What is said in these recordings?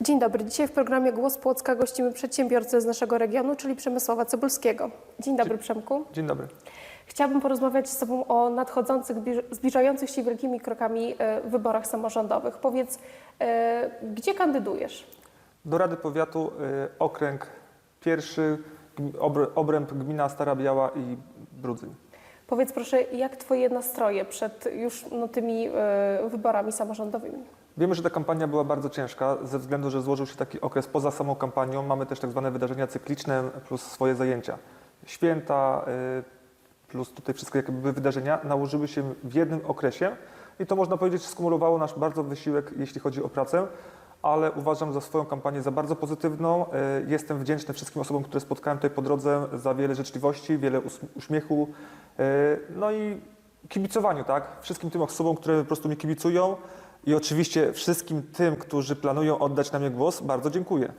Dzień dobry. Dzisiaj w programie Głos Płocka gościmy przedsiębiorcę z naszego regionu, czyli Przemysława Cybulskiego. Dzień dobry Przemku. Dzień dobry. Chciałabym porozmawiać z Tobą o nadchodzących, zbliż- zbliżających się wielkimi krokami e, wyborach samorządowych. Powiedz, e, gdzie kandydujesz? Do Rady Powiatu y, okręg pierwszy, obręb gmina Stara Biała i Brudzyń. Powiedz proszę, jak Twoje nastroje przed już no, tymi e, wyborami samorządowymi? Wiemy, że ta kampania była bardzo ciężka ze względu, że złożył się taki okres poza samą kampanią. Mamy też tak zwane wydarzenia cykliczne plus swoje zajęcia. Święta y, plus tutaj wszystkie jakby wydarzenia nałożyły się w jednym okresie i to można powiedzieć skumulowało nasz bardzo wysiłek, jeśli chodzi o pracę. Ale uważam za swoją kampanię za bardzo pozytywną. Y, Jestem wdzięczny wszystkim osobom, które spotkałem tutaj po drodze za wiele życzliwości, wiele uśmiechu, y, no i kibicowaniu, tak? Wszystkim tym osobom, które po prostu mi kibicują i oczywiście wszystkim tym, którzy planują oddać na mnie głos, bardzo dziękuję.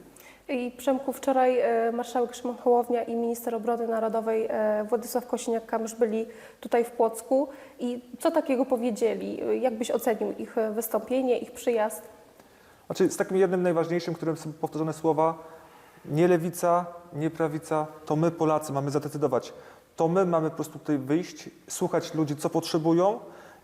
I Przemku, wczoraj e, marszałek Szymon Hołownia i minister obrony narodowej e, Władysław Kosiniak-Kamysz byli tutaj w Płocku. I co takiego powiedzieli? Jak byś ocenił ich e, wystąpienie, ich przyjazd? Znaczy, z takim jednym najważniejszym, którym są powtórzone słowa, nie lewica, nie prawica, to my Polacy mamy zadecydować. To my mamy po prostu tutaj wyjść, słuchać ludzi, co potrzebują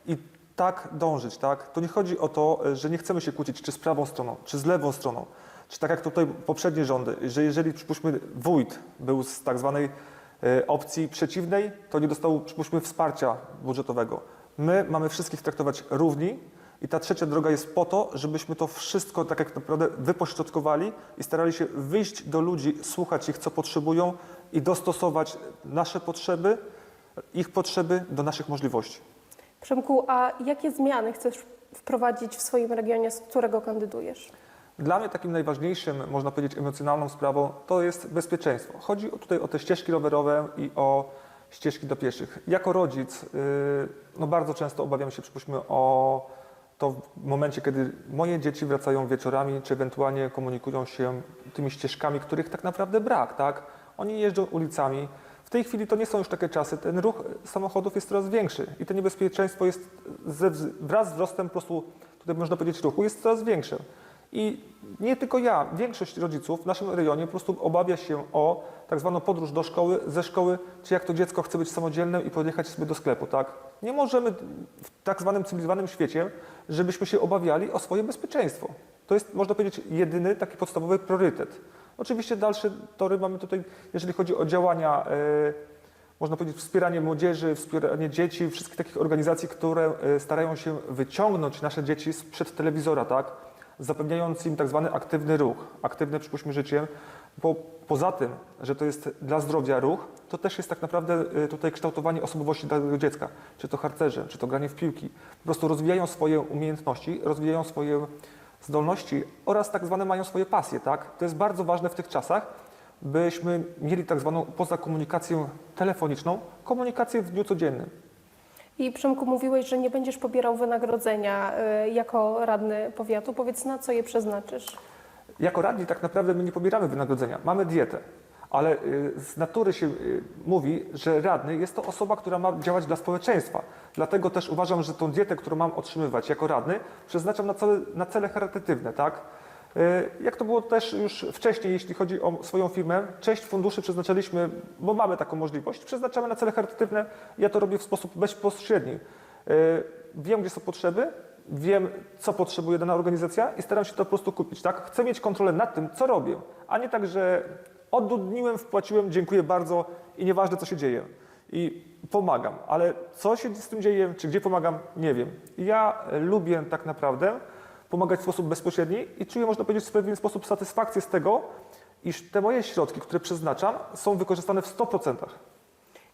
i tak dążyć, tak? To nie chodzi o to, że nie chcemy się kłócić czy z prawą stroną, czy z lewą stroną, czy tak jak tutaj poprzednie rządy, że jeżeli, przypuśćmy, wójt był z tak zwanej e, opcji przeciwnej, to nie dostał, przypuśćmy, wsparcia budżetowego. My mamy wszystkich traktować równi i ta trzecia droga jest po to, żebyśmy to wszystko tak jak naprawdę wypośrodkowali i starali się wyjść do ludzi, słuchać ich, co potrzebują i dostosować nasze potrzeby, ich potrzeby do naszych możliwości. Przemku, a jakie zmiany chcesz wprowadzić w swoim regionie, z którego kandydujesz? Dla mnie takim najważniejszym, można powiedzieć, emocjonalną sprawą to jest bezpieczeństwo. Chodzi tutaj o te ścieżki rowerowe i o ścieżki do pieszych. Jako rodzic yy, no bardzo często obawiam się, przypuśćmy, o to w momencie, kiedy moje dzieci wracają wieczorami, czy ewentualnie komunikują się tymi ścieżkami, których tak naprawdę brak, tak? Oni jeżdżą ulicami. W tej chwili to nie są już takie czasy. Ten ruch samochodów jest coraz większy i to niebezpieczeństwo jest ze, wraz z wzrostem po prostu, tutaj można powiedzieć, ruchu jest coraz większe. I nie tylko ja, większość rodziców w naszym rejonie po prostu obawia się o tak zwaną podróż do szkoły, ze szkoły, czy jak to dziecko chce być samodzielne i podjechać sobie do sklepu, tak? Nie możemy w tak zwanym cywilizowanym świecie, żebyśmy się obawiali o swoje bezpieczeństwo. To jest, można powiedzieć, jedyny taki podstawowy priorytet. Oczywiście dalsze tory mamy tutaj, jeżeli chodzi o działania, e, można powiedzieć, wspieranie młodzieży, wspieranie dzieci, wszystkich takich organizacji, które e, starają się wyciągnąć nasze dzieci sprzed telewizora, tak? Zapewniając im tak zwany aktywny ruch, aktywne, przypuśćmy, życie, bo poza tym, że to jest dla zdrowia ruch, to też jest tak naprawdę e, tutaj kształtowanie osobowości danego dziecka. Czy to harcerze, czy to granie w piłki. Po prostu rozwijają swoje umiejętności, rozwijają swoje zdolności oraz tak zwane mają swoje pasje, tak? To jest bardzo ważne w tych czasach, byśmy mieli tak zwaną poza komunikację telefoniczną, komunikację w dniu codziennym. I Przemku, mówiłeś, że nie będziesz pobierał wynagrodzenia e, jako radny powiatu. Powiedz, na co je przeznaczysz? Jako radni tak naprawdę my nie pobieramy wynagrodzenia, mamy dietę, ale y, z natury się y, mówi, że radny jest to osoba, która ma działać dla społeczeństwa. Dlatego też uważam, że tą dietę, którą mam otrzymywać jako radny, przeznaczam na cele, na cele charytatywne, tak? Y, Jak to było też już wcześniej, jeśli chodzi o swoją firmę, część funduszy przeznaczaliśmy, bo mamy taką możliwość, przeznaczamy na cele charytatywne. Ja to robię w sposób bezpośredni. Wiem, gdzie są potrzeby, wiem, co potrzebuje dana organizacja i staram się to po prostu kupić, tak? Chcę mieć kontrolę nad tym, co robię, a nie tak, że odudniłem, wpłaciłem, dziękuję bardzo i nieważne, co się dzieje. I pomagam, ale co się z tym dzieje, czy gdzie pomagam, nie wiem. Ja lubię tak naprawdę pomagać w sposób bezpośredni i czuję, można powiedzieć, w pewien sposób satysfakcję z tego, iż te moje środki, które przeznaczam, są wykorzystane w 100%.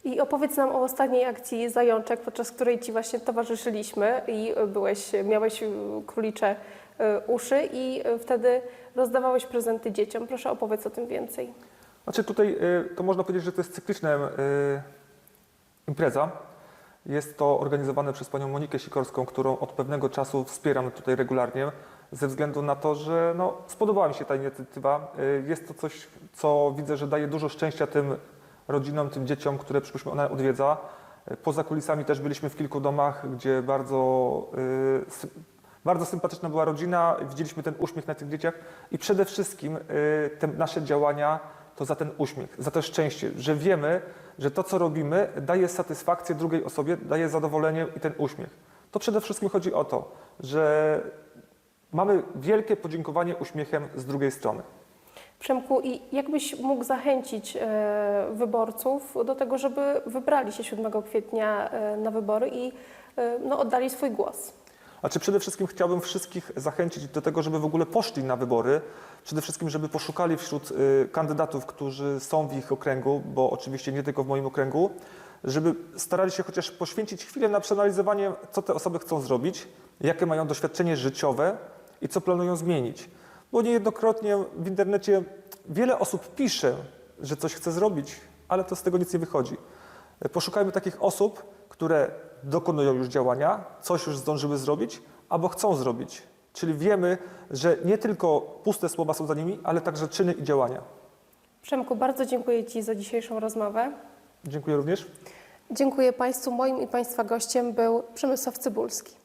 I opowiedz nam o ostatniej akcji Zajączek, podczas której Ci właśnie towarzyszyliśmy i byłeś, miałeś y, królicze y, uszy i y, wtedy rozdawałeś prezenty dzieciom. Proszę opowiedz o tym więcej. Znaczy tutaj y, to można powiedzieć, że to jest cykliczna y, impreza. Jest to organizowane przez panią Monikę Sikorską, którą od pewnego czasu wspieram tutaj regularnie, ze względu na to, że no, spodobała mi się ta inicjatywa. Y, Jest to coś, co widzę, że daje dużo szczęścia tym rodzinom, tym dzieciom, które przypuśćmy ona odwiedza. Poza kulisami też byliśmy w kilku domach, gdzie bardzo, Bardzo sympatyczna była rodzina, widzieliśmy ten uśmiech na tych dzieciach i przede wszystkim te nasze działania to za ten uśmiech, za to szczęście, że wiemy, że to, co robimy, daje satysfakcję drugiej osobie, daje zadowolenie i ten uśmiech. To przede wszystkim chodzi o to, że mamy wielkie podziękowanie uśmiechem z drugiej strony. Przemku, i jakbyś mógł zachęcić e, wyborców do tego, żeby wybrali się 7 kwietnia e, na wybory i e, no, oddali swój głos? Znaczy przede wszystkim chciałbym wszystkich zachęcić do tego, żeby w ogóle poszli na wybory. Przede wszystkim, żeby poszukali wśród y, kandydatów, którzy są w ich okręgu, bo oczywiście nie tylko w moim okręgu, żeby starali się chociaż poświęcić chwilę na przeanalizowanie, co te osoby chcą zrobić, jakie mają doświadczenie życiowe i co planują zmienić. Bo niejednokrotnie w internecie wiele osób pisze, że coś chce zrobić, ale to z tego nic nie wychodzi. Poszukajmy takich osób, które dokonują już działania, coś już zdążyły zrobić, albo chcą zrobić. Czyli wiemy, że nie tylko puste słowa są za nimi, ale także czyny i działania. Przemku, bardzo dziękuję Ci za dzisiejszą rozmowę. Dziękuję również. Dziękuję Państwu. Moim i Państwa gościem był Przemysław Cybulski.